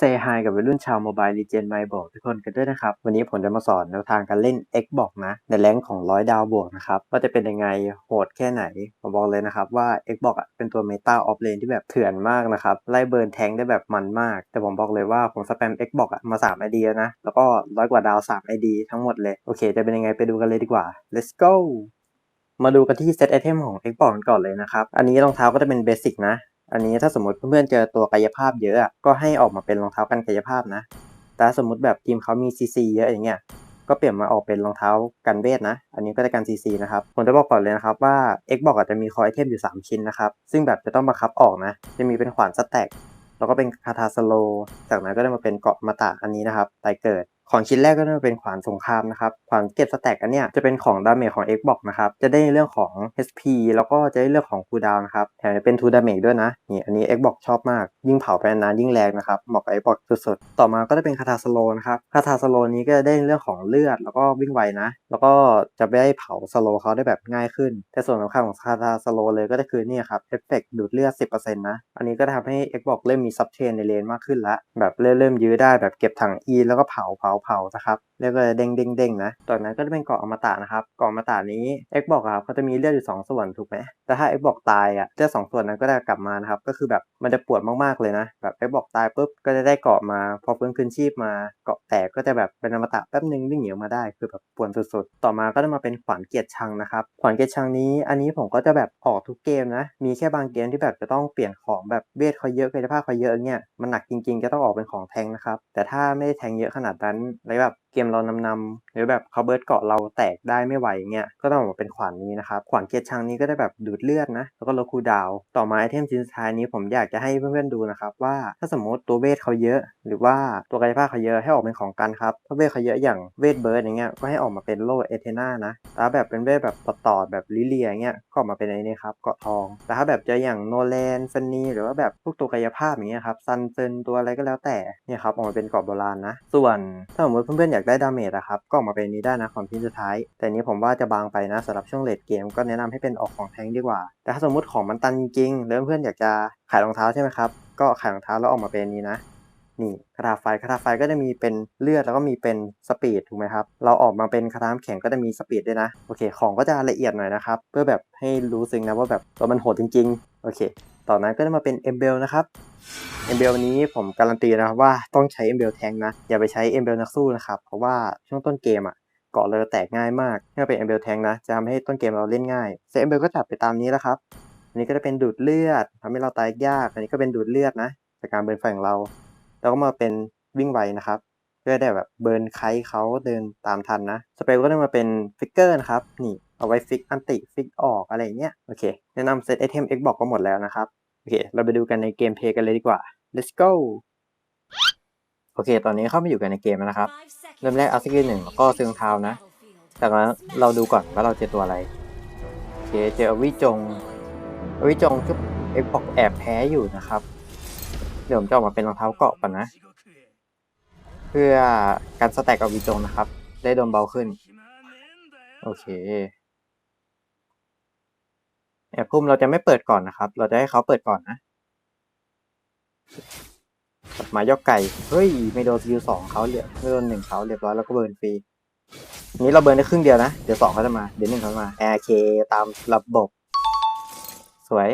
เซฮายกับวัยรุ่นชาวโมบายลีเจนไม่บอกทุกคนกันด้วยนะครับ วันนี้ผมจะมาสอนแนวทางการเล่น Xbox นะ ในแรงของร้อยดาวบวกนะครับ ว่าจะเป็นยังไงโหดแค่ไหน ผมบอกเลยนะครับว่า Xbox อะเป็นตัวเมตาออฟเลนที่แบบเถื่อนมากนะครับ ไล่เบิร์นแทงได้แบบมันมาก แต่ผมบอกเลยว่าผมสแปม Xbox อะมา 3 ID แล้วนะ แล้วก็ร้อยกว่าดาว 3 ID ทั้งหมดเลย โอเค จะเป็นยังไงไปดูกันเลยดีกว่า let's go มาดูกันที่เซตไอเทมของ Xbox กันก่อนเลยนะครับ อันนี้รองเท้าก็จะเป็นเบสิกนะ อันนี้ถ้าสมมติเพื่อนๆเจอตัวกายภาพเยอะก็ให้ออกมาเป็นรองเท้ากันกายภาพนะ แต่สมมติแบบทีมเขามีซีซีเยอะอย่างเงี้ยก็เปลี่ยนมาออกเป็นรองเท้ากันเวทนะ อันนี้ก็จะกันซีซีนะครับ ผมจะบอกก่อนเลยนะครับว่า Xbox อาจจะมีคอไอเทมอยู่ 3 ชิ้นนะครับ ซึ่งแบบจะต้องบังคับออกนะ จะมีเป็นขวานสแต็ก แล้วก็เป็นคาทาสโล จากนั้นก็ได้มาเป็นเกาะมาตะอันนี้นะครับไตรเกิด ของชิ้นแรกก็จะเป็นขวานสงครามนะครับ ขวานเก็บสแต็กอันเนี้ยจะเป็นของดาเมจของ Xbox นะครับ จะได้ในเรื่องของ HP แล้วก็จะได้เรื่องของคูลดาวน์นะครับ แถมจะเป็น2ดาเมจด้วยนะ นี่อันนี้ Xbox ชอบมาก ยิ่งเผาไปนานยิ่งแรงนะครับ เหมาะกับ Xbox สุดๆ ต่อมาก็จะเป็นคาทาสโลนะครับ คาทาสโลนี้ก็จะได้เรื่องของเลือด แล้วก็วิ่งไวนะ แล้วก็จะไม่ได้เผาสโลเขาได้แบบง่ายขึ้น แต่ส่วนสำคัญของคาทาสโลเลยก็คือเนี่ยครับ เอฟเฟกดูดเลือด 10%นะ อันนี้ก็ทำให้ Xbox เริ่มมีซับเทนในเลนมากขึ้นละ แบบเริ่มเริ่มยื้อได้แบบเก็บถัง E แล้วก็เผาเผาเผานะครับเรียกว่าเด้งเด้งเด้งนะต่อนั้นก็จะเป็นเกาะอมตะนะครับเกาะอมตะนี้ Xbox อะครับเขาจะมีเลือดอยู่ 2 ส่วนถูกไหมแต่ถ้า Xbox ตายอะเลือดสองส่วนนั้นก็จะกลับมานะครับก็คือแบบมันจะปวดมากๆเลยนะแบบ Xbox ตายปุ๊บก็จะได้เกาะมาพอฟื้นคืนชีพมาเกาะแตกก็จะแบบเป็นอมตะแป๊บนึงวิ่งหนีออกมาได้คือแบบปวดสุดๆ ต่อมาก็จะมาเป็นขวานเกียรติชังนะครับขวานเกียรติชังนี้อันนี้ผมก็จะแบบออกทุกเกมนะมีแค่บางเกมที่แบบจะต้องเปลี่ยนของแบบเวทเขาเยอะกายภาพเขาเยอะเนี่ยมันหนักจริงๆจะต้องออกเป็นของแทงนะครับแต่ถ้าไม่ได้แทงเยอะขนาดนั้นอะไรแบบ มเรานำๆหรือแบบเขาเบิร์ดเกาะเราแตกได้ไม่ไหวเงี้ยก็ต้องออกมาเป็นขวานนี้นะครับ ขวานเกียรติชังนี้ก็ได้แบบดูดเลือดนะ แล้วก็ลดคูดาว ต่อมาไอเทมชิ้นสุดท้ายนี้ผมอยากจะให้เพื่อนๆดูนะครับ ว่าถ้าสมมติตัวเวทเขาเยอะ หรือว่าตัวกายภาพเขาเยอะให้ออกเป็นของกันครับถ้าเวทเขาเยอะอย่างเวทเบิร์ดอย่างเงี้ยก็ให้ออกมาเป็นโลเอเทนานะแต่แบบเป็นเวทแบบปตอดแบบลิเลียอย่างเงี้ยก็ออกมาเป็นไอ้นี่ครับเกาะทอง แต่ถ้าแบบจออย่างโนแลนฟันนีหรือว่าแบบพวกตัวกายภาพอย่างเงี้ยครับซันเซนตัวอะไรก็แล้วแต่เนี่ยครับออกมาเป็นเกาะโบราณนะ ส่วนถ้าสมมติเพื่อนๆอยากได้ดาเมจอะครับก็ออกมาเป็นนี้ได้นะของชิ้นสุดท้าย แต่นี้ผมว่าจะบางไปนะสำหรับช่วงเลดเกมก็แนะนำให้เป็นออกของแทงดีกว่า แต่ถ้าสมมติของมันตันจริงๆแล้วเพื่อนอยากจะขายรองเท้าใช่ไหมครับก็ขายรองเท้าแล้วออกมาเป็นนี้นะนี่คาถาไฟคาถาไฟก็จะมีเป็นเลือดแล้วก็มีเป็นสปีดถูกไหมครับ เราออกมาเป็นคาถาแข็งก็จะมีสปีดด้วยนะ โอเค ของก็จะละเอียดหน่อยนะครับ เพื่อแบบให้รู้สึกนะว่าแบบตัวมันโหดจริง ๆ โอเค ต่อนั้นก็จะมาเป็นเอมเบลนะครับ เอมเบลวันนี้ผมการันตีนะครับว่าต้องใช้เอมเบลแทงนะ อย่าไปใช้เอมเบลนักสู้นะครับ เพราะว่าช่วงต้นเกมอะเกาะเลยแตกง่ายมากถ้าเป็นเอมเบลแทงนะ จะทำให้ต้นเกมเราเล่นง่ายเซตเอมเบลก็จัดไปตามนี้แล้วครับอันนี้ก็จะเป็นดูดเลือดทำให้เราตายยาก อันนี้ก็เป็นดูดเลือดนะ จากการเบิร์นไฟของเราแล้วก็มาเป็นวิ่งไวนะครับเพื่อได้แบบเบิร์นไคเขาเดินตามทันนะสเปลก็ได้มาเป็นฟิกเกอร์นะครับนี่เอาไว้ฟิกอันติฟิกออกอะไรเงี้ยโอเคแนะนำเซตไอเทม Xbox ก็หมดแล้วนะครับ อเค เราไปดูกันในเกมเพลย์กันเลยดีกว่า let's go โอเค ตอนนี้เข้ามาอยู่กันในเกมแล้วนะครับ เริ่มแรกเอาสกิลหนึ่งแล้วก็ซื้อรองเท้านะ จากนั้นเราดูก่อนว่าเราเจอตัวอะไร โอเค เจออวิจงอวิจงชุบ Xbox แอบแพ้อยู่นะครับ เดี๋ยวผมจะออกมาเป็นรองเท้าเกาะก่อนนะ เพื่อการสแต็กอวิจงนะครับ ได้โดนเบาขึ้น โอเค แอบพุ่มเราจะไม่เปิดก่อนนะครับ เราจะให้เขาเปิดก่อนนะกลับมายกไก่ เฮ้ย ไม่โดนสกิลสองเขาเหลือไม่โดนหนึ่งเขาเรียบร้อยแล้วก็เบิร์นฟรี นี้เราเบิร์นได้ครึ่งเดียวนะ เดี๋ยวสองเขาจะมา เดี๋ยวหนึ่งเขามาแอร์เคตามระบบ สวย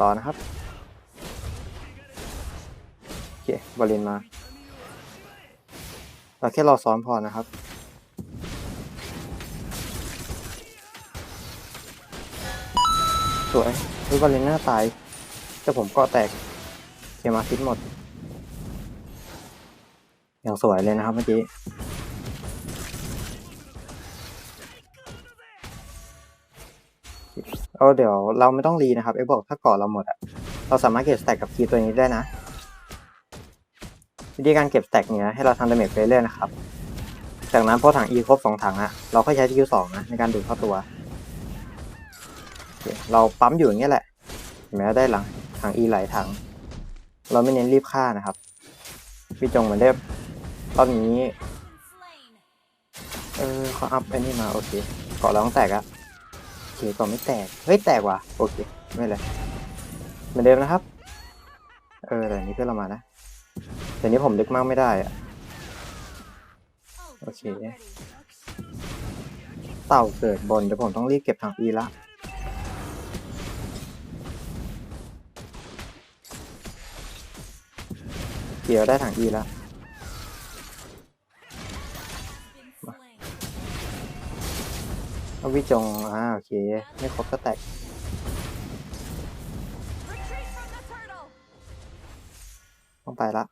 รอนะครับ โอเคบอลลินมา เราแค่รอซ้อมพอนะครับ สวยเฮ้ยบอลลินหน้าตายแต่ผมก็แตกเคมาคิดหมด อย่างสวยเลยนะครับเมื่อกี้เอาเดี๋ยวเราไม่ต้องรีนะครับไอ้บอกถ้ากาะเราหมดอะเราสามารถเก็บสแต็กกับคีย์ตัวนี้ได้นะ วิธีการเก็บสแต็กเนี้ยให้เราทำดาเมจไปเรื่อยนะครับ จากนั้นพอถัง E ครบสองถังอะเราค่อยใช้สกิลสองนะในการดูดเข้าตัว เราปั๊มอยู่อย่างเงี้ยแหละเห็นไหมได้หลังถัง E ไหลายถัง เราไม่เน้นรีบฆ่านะครับ พี่จงเหมือนเดิมรอบนี้ เออเขาอัพไอ้นี่มาโอเคเกาะเราต้องแตกอะโอเคเกาะไม่แตก เฮ้ยแตกว่ะโอเค ไม่เลยเหมือนเดิมนะครับ เออแต่นนี้เพื่อนเรามานะแต่นี้ผมลึกมากไม่ได้อะโอเคเต่าเกิดบนเดี๋ยวผมต้องรีบเก็บถังอีละ เกี่ยวได้ถังอีแล้วเอาวิจงอ่าโอเค ไม่ครบก็แตกต้องไปละ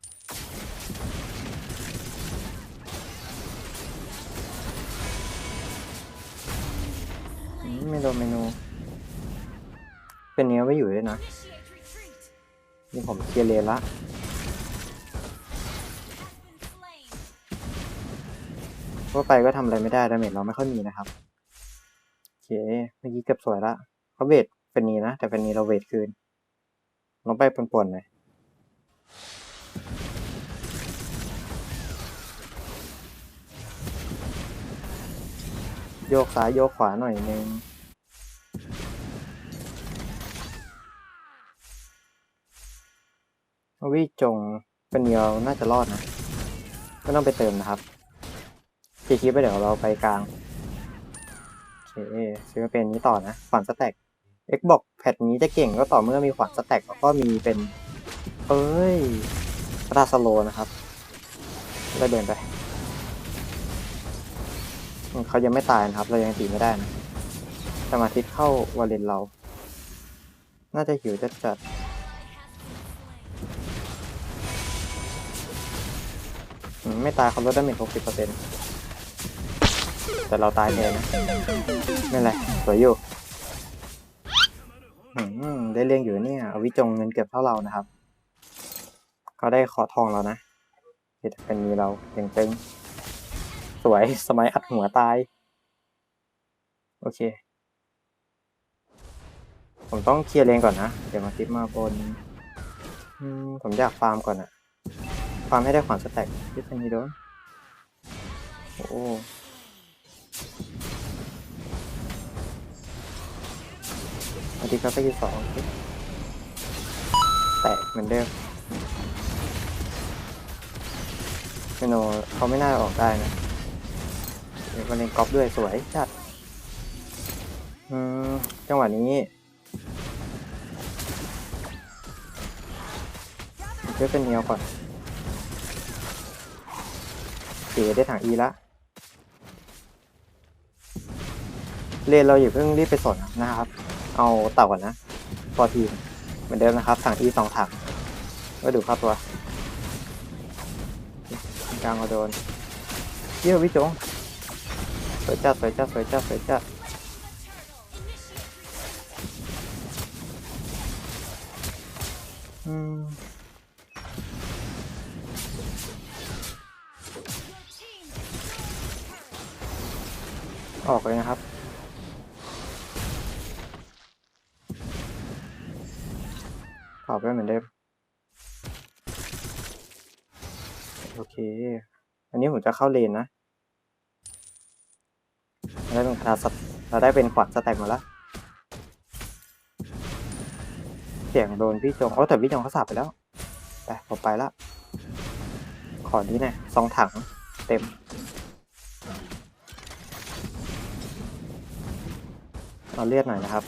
อืมไม่โดนเมนู เป็นเนื้อไว้อยู่ด้วยนะนี่ผมเคลียร์เลนละ ว่าไปก็ทำอะไรไม่ได้ดาเมจเราไม่ค่อยมีนะครับโอเคเมื่อกี้เกือบสวยละเขาเวทเป็นนี้นะ แต่เป็นนี้เราเวทคืนลงไปปนๆหน่อยโยกซ้ายโยกขวาหน่อยนึงวิจงเป็นเดียวน่าจะรอดนะไม่ต้องไปเติมนะครับ คีคิดไปเดี๋ยวเราไปกลาง โอเคซื้อมาเป็นนี้ต่อนะ ขวานสแต็ก X บอกแพทนี้จะเก่งก็ต่อเมื่อมีขวานสแต็กแล้วก็มีเป็น เอ้ยราสโลนะครับได้เดินไปเขายังไม่ตายนะครับ เรายังตีไม่ได้นะสมาธิเข้าวาเลนเรา น่าจะหิวจัดจัดไม่ตายเขาลดดาเมจหกสิบเปอร์เซ็นต์ แต่เราตายแทนนะไม่เป็นไรสวยอยู่ได้เลี้ยงอยู่เนี่ยอวิจงเงินเก็บเท่าเรานะครับเขาได้ขอทองแล้วนะที่เป็นมีเราเต่งตึงสวยสมัยอัดหัวตาย โอเค ผมต้องเคลียร์เลนก่อนนะ เดี๋ยวมาติดมาบนผมอยากฟาร์มก่อนอะฟาร์มให้ได้ขวานสแต็กที่เป็นนี้โดนโอ้ อาทิตย์ก็ไปที่สองแตกเหมือนเดิมเมโนเขาไม่น่าออกได้นะเดี๋ยวก็เล่นก๊อปด้วยสวยจัดจังหวะนี้เพื่อเป็นเนียวก่อนเสียได้ถังอีละ เลนเราอย่าเพิ่งรีบไปสนนะครับ เอาเต่าก่อนนะพอทีเหมือนเดิมนะครับถังอีสองถังก็ดูครับตัวกลางเราโดนเยี่ยวิจงสวยจัดสวยจัดสวยจัดสวยจัดอืมออกเลยนะครับ อบไปเหมือนเดิมโอเค อันนี้ผมจะเข้าเลนนะเราได้เป็นคาสตเราได้เป็นขวานสแต็กมาแล้ว เสียงโดนพี่จงโอ้แต่พี่จงเขาสับไปแล้ว ไปผมไปละ ขอนี้หน่อยสองถังเต็มเอาเลือดหน่อยนะครับ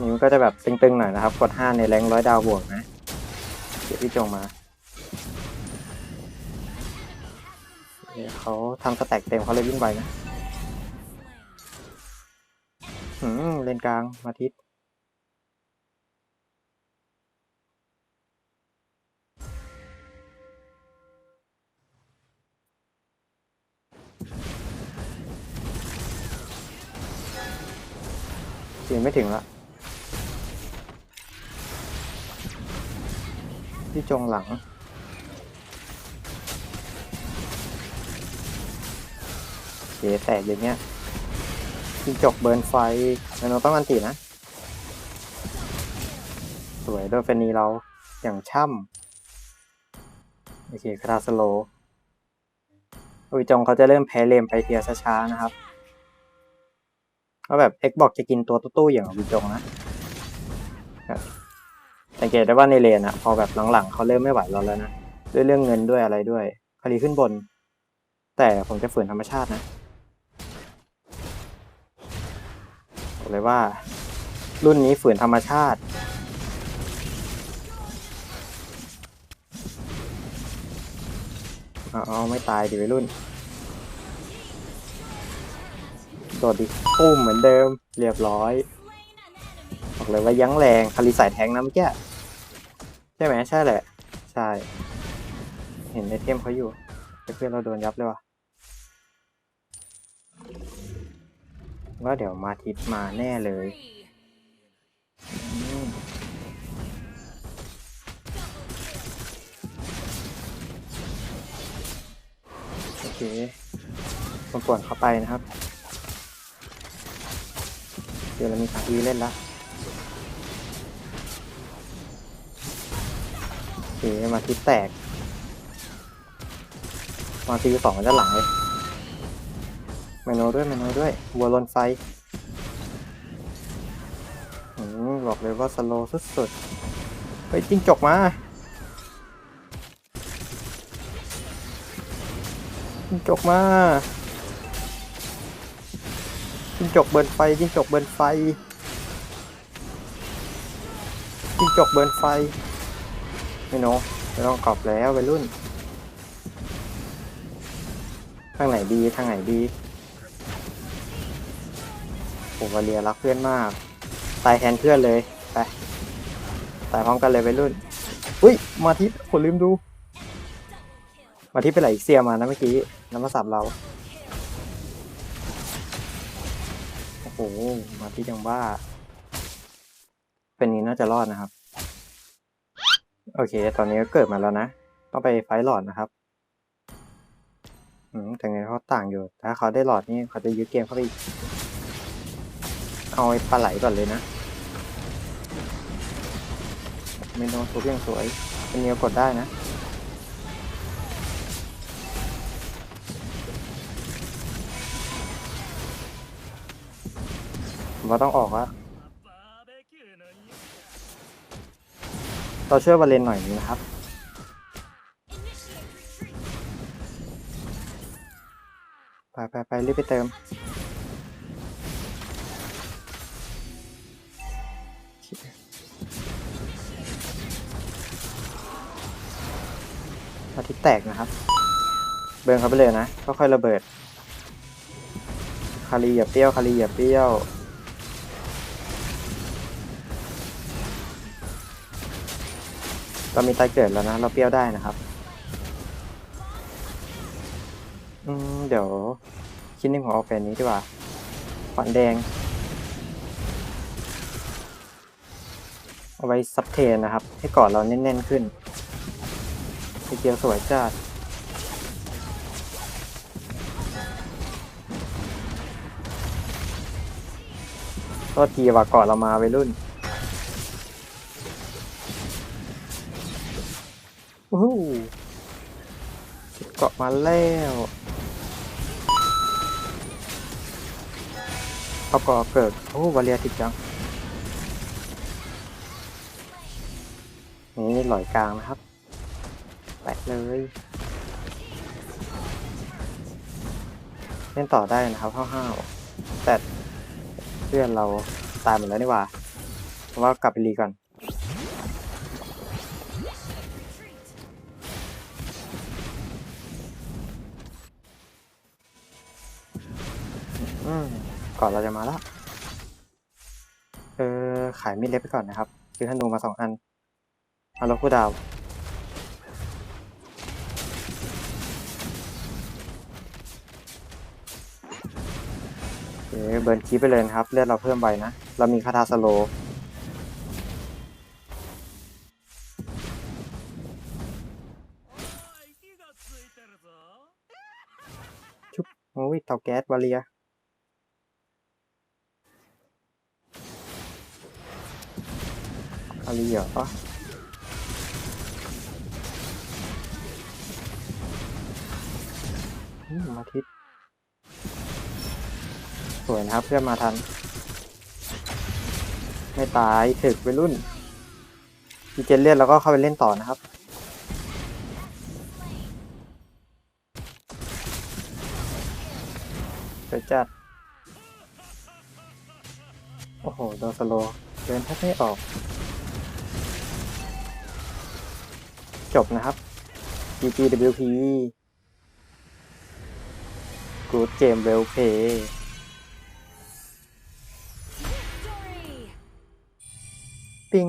นิ้วก็จะแบบตึงๆหน่อยนะครับ กด 5 ในแรงร้อยดาวบวกนะเดี๋ยวพี่จงมาเดี๋ยวเขาทำสแต็กเต็มเขาเลยวิ่งไปนะอืมเลนกลางมาทิศเสียงไม่ถึงละ พี่จงหลัง เสียแตกอย่างเงี้ยจิงจกเบิร์นไฟแล้วเราต้องอันตีนะ สวยโดยเฟนีเราอย่างช่ำ โอเคคาราสโลอุยจงเขาจะเริ่มแพ้เลมไปเทียช้าๆนะครับว่าแบบ Xbox จะกินตัวตู้ๆอย่างวิจงนะ สังเกตได้ว่าในเลนอะพอแบบหลังๆเขาเริ่มไม่ไหวเราแล้วนะด้วยเรื่องเงินด้วยอะไรด้วยคารีขึ้นบน แต่ผมจะฝืนธรรมชาตินะบอกเลยว่า รุ่นนี้ฝืนธรรมชาติเอาเอาไม่ตายดิวัยรุ่นโดดดิปุ้มเหมือนเดิม เรียบร้อย บอกเลยว่ายั้งแรงคาริสายแทงนะเมื่อกี้ ใช่ไหมใช่แหละ ใช่ เห็นในเทมเขาอยู่แต่เพื่อนเราโดนยับเลยว่ะว่าเดี๋ยวมาทิศมาแน่เลยโอเคผมปวดเข้าไปนะครับ เดี๋ยวเรามีขาทีเล่นละ คมาทิศแตก มาทีสองด้านหลังเลยเมนูด้วยเมนูด้วยวัวลนไฟอืมบอกเลยว่าสโลสุดๆ เฮ้ยจิ้งจกมาจิ้งจกมาจิ้งจกเบิร์นไฟจิ้งจกเบิร์นไฟจิ้งจกเบิร์นไฟ ไม่โนไม่ต้องกรอบแล้ววัยรุ่น ทางไหนดีทางไหนดี ผมวาเลียรักเพื่อนมาก ตายแทนเพื่อนเลย ไป ตายพร้อมกันเลยไปรุ่น อุ้ย มาทิพผมลืมดู มาทิพไปไหลเสียมานะเมื่อกี้ น้ำมาสับเรา โอ้โห มาทิพยังบ้า เป็นนี้น่าจะรอดนะครับ โอเค ตอนนี้ก็เกิดมาแล้วนะ ต้องไปไฟท์หลอดนะครับ อืมแต่ไงเขาต่างอยู่ ถ้าเขาได้หลอดนี่เขาจะยึดเกมเข้าไปอีกเอาไอ้ปลาไหลก่อนเลยนะเมนูทุบยังสวยเป็นเนียวกดได้นะมว่าต้องออกแล้ว เราช่วยวาเลนหน่อยนึงนะครับไปไปไปรีบไปเติมอาทิตย์แตกนะครับ เบิร์นเขาไปเลยนะค่อยๆระเบิด คารีอย่าเปรี้ยว คารีอย่าเปรี้ยว เรามีตายเกิดแล้วนะ เราเปรี้ยวได้นะครับ อืม เดี๋ยวชิ้นหนึ่งของออกเป็นนี้ดีกว่าขวานแดง เอาไว้ซับเทนนะครับ ให้ก่อนเราแน่นๆขึ้นสีเขียวสวยจัดโทษทีว่าก่อนเรามาไปรุ่น เกาะมาแล้ว เอาก่อเกิด โอ้วาเลียติดจัง นี่หลอยกลางนะครับ แปะเลย เล่นต่อได้นะครับห้าวๆแต่เพื่อนเราตายหมดแล้วนี่หว่าเพราะว่ากลับไปรีก่อน ก่อนเราจะมาแล้วเออขายมีดเล็กไปก่อนนะครับซื้อธนูมาสองอันเอาล็อกคูดาวโอเคเบิร์นคีปไปเลยนะครับ เลือดเราเพิ่มไปนะ เรามีคาถาสโล ชุบโอ้ยเตาแก๊สวาเลีย อา ลีเหรออืมาทิตย์สวยนะครับเพื่อนมาทัน ไม่ตายถึกไปรุ่นมีเจนเลือดแล้วก็เข้าไปเล่นต่อนะครับไปจัด โอ้โห โดนสโลเดินแทบไม่ออก จบนะครับ GGWP Good Game Well Play ปิ้ง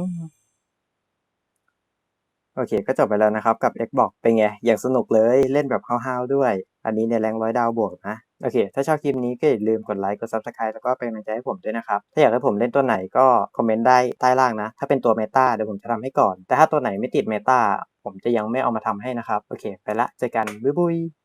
โอเค ก็จบไปแล้วนะครับกับ Xbox เป็นไง อย่างสนุกเลยเล่นแบบห้าวๆด้วย อันนี้ในแรงร้อยดาวบวกนะ โอเค ถ้าชอบคลิปนี้ก็อย่าลืมกดไลค์ กด Subscribe แล้วก็เป็นกำลังใจให้ผมด้วยนะครับ ถ้าอยากให้ผมเล่นตัวไหนก็คอมเมนต์ได้ใต้ล่างนะ ถ้าเป็นตัวเมตาเดี๋ยวผมจะทำให้ก่อน แต่ถ้าตัวไหนไม่ติดเมตาผมจะยังไม่เอามาทำให้นะครับ โอเค ไปละ เจอกัน บ๊ายบาย